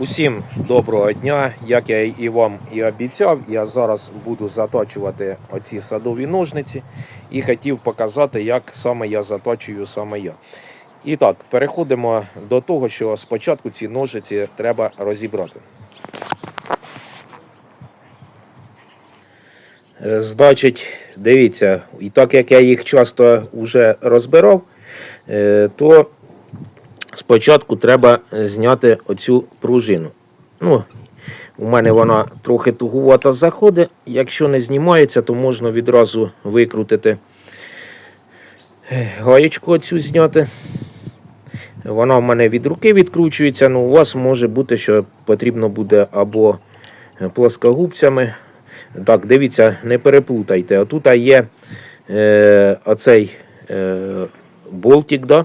Усім доброго дня. Як я і вам і обіцяв, я зараз буду заточувати оці садові ножниці і хотів показати, як саме я заточую саме я. І так, переходимо до того, що спочатку ці ножиці треба розібрати. Е, Значить, дивіться, і так як я їх часто вже розбирав, е, то спочатку треба зняти оцю пружину. Ну, у мене вона трохи тугувато заходить. Якщо не знімається, то можна відразу викрутити е, гаєчку оцю зняти. Вона в мене від руки відкручується, але у вас може бути, що потрібно буде або плоскогубцями. Так, дивіться, не переплутайте. Отут є е, оцей е, болтик, да?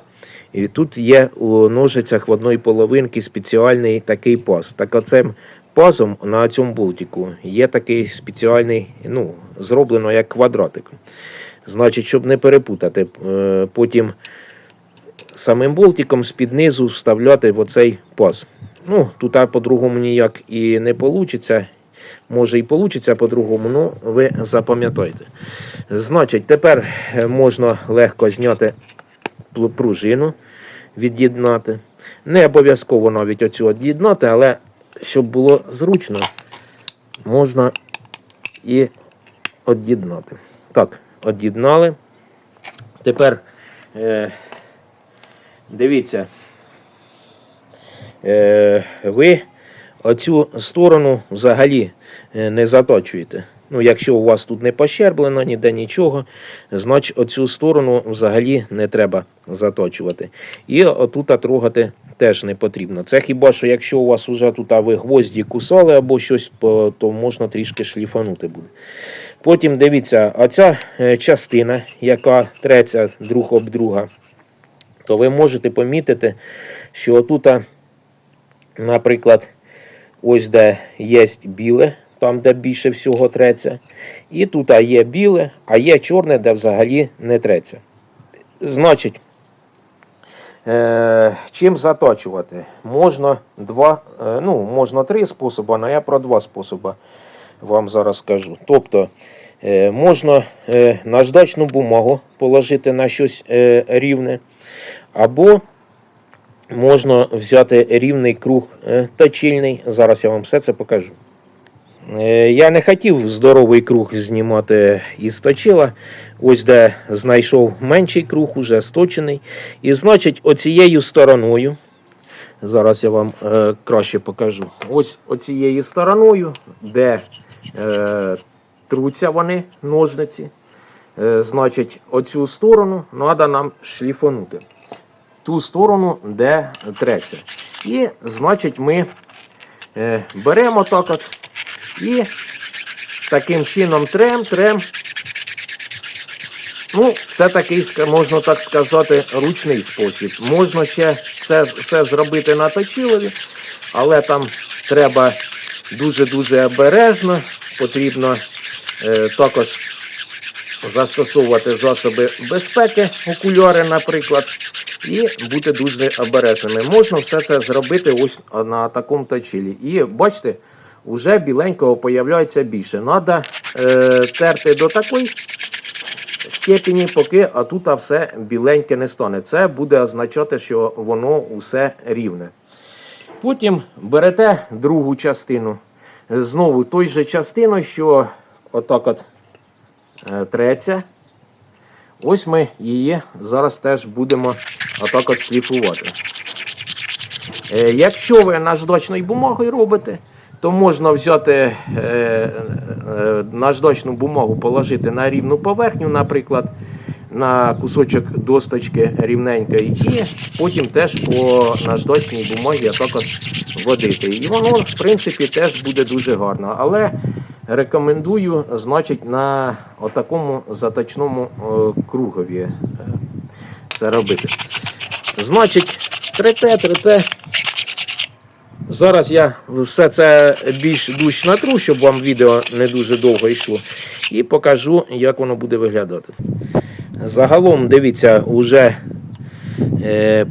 І тут є у ножицях в одної половинки спеціальний такий паз. Так оцим пазом на цьому болтику є такий спеціальний, ну, зроблено як квадратик. Значить, щоб не перепутати, е, потім самим болтиком з-під низу вставляти в оцей паз. Ну, тут по-другому ніяк і не вийде. Може і вийде по-другому, але ви запам'ятайте. Значить, тепер е, можна легко зняти пружину, від'єднати. Не обов'язково навіть оцю від'єднати, але щоб було зручно, можна і від'єднати. Так, від'єднали. Тепер е, дивіться, е, ви оцю сторону взагалі е, не заточуєте. Ну, якщо у вас тут не пощерблено, ніде нічого, значить оцю сторону взагалі не треба заточувати. І отут трогати теж не потрібно. Це хіба що якщо у вас вже тут а ви гвозді кусали або щось, то можна трішки шліфанути буде. Потім дивіться, оця е, частина, яка треться друг об друга, то ви можете помітити, що тут, наприклад, ось де є біле, там, де більше всього треться. І тут є біле, а є чорне, де взагалі не треться. Значить, е, чим заточувати? Можна два, е, ну, можна три способи, але я про два способи вам зараз скажу. Тобто, е, можна е, наждачну бумагу положити на щось е, рівне, або можна взяти рівний круг е, точильний. Зараз я вам все це покажу. Е, Я не хотів здоровий круг знімати із точила. Ось де знайшов менший круг, уже сточений. І значить, оцією стороною. Зараз я вам е, краще покажу. Ось оцією стороною, де е, труться вони ножниці. Е, значить, оцю сторону треба нам шліфанути. Ту сторону, де треться. І, значить, ми е, беремо так от і таким чином трем, трем. Ну, це такий, можна так сказати, ручний спосіб. Можна ще все, все зробити на точилові, але там треба дуже-дуже обережно. Потрібно е, також застосовувати засоби безпеки, окуляри, наприклад, і бути дуже обережними. Можна все це зробити ось на такому точилі. І бачите, вже біленького появляється більше. Треба е, терти до такої степені, поки тут все біленьке не стане. Це буде означати, що воно усе рівне. Потім берете другу частину. Знову той же частиною, що отак от е, треться. Ось ми її зараз теж будемо отак от шліфувати. Е, Якщо ви наждачною бумагою робите, то можна взяти е, е, наждачну бумагу, положити на рівну поверхню, наприклад, на кусочок досточки рівненької, і потім теж по наждачній бумагі отак от водити. І воно, в принципі, теж буде дуже гарно. Але рекомендую, значить, на отакому заточному е, кругові це робити. Значить, трете, трете. Зараз я все це більш душ натру, щоб вам відео не дуже довго йшло. І покажу, як воно буде виглядати. Загалом, дивіться, вже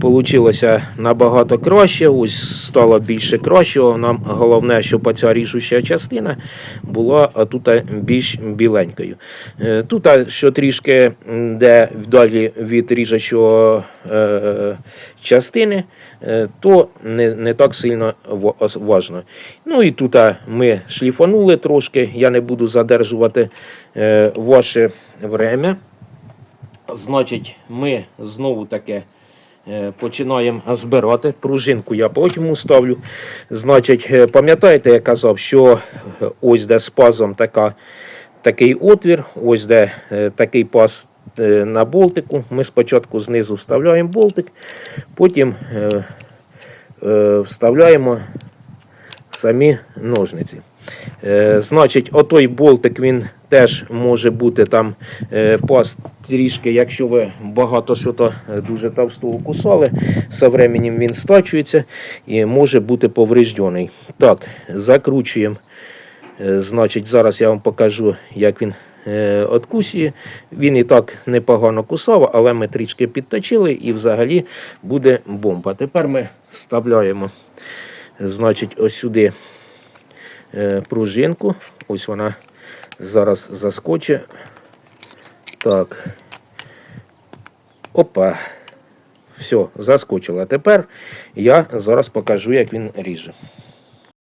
Получилося набагато краще, ось стало більше кращого. Нам головне, щоб оця ріжуща частина була тут більш біленькою. Е, Тут, що трішки де вдалі від ріжачого е, частини, е, то не, не так сильно ва- важно. Ну і тут ми шліфанули трошки, я не буду задержувати е, ваше время. Значить, ми знову таке е, починаємо збирати. Пружинку я потім уставлю. Значить, е, пам'ятаєте, я казав, що е, ось де з пазом така, такий отвір, ось де е, такий паз е, на болтику. Ми спочатку знизу вставляємо болтик, потім е, е, вставляємо самі ножниці. Е, значить, отой болтик він теж може бути там е, трішки, якщо ви багато що е, дуже товстого кусали, со временем він стачується і може бути повреждений. Так, закручуємо. Е, Значить, зараз я вам покажу, як він откусує. Він і так непогано кусав, але ми трішки підточили і взагалі буде бомба. Тепер ми вставляємо значить, ось сюди пружинку. Ось вона зараз заскоче. Так. Опа. Все, заскочила. Тепер я зараз покажу, як він ріже.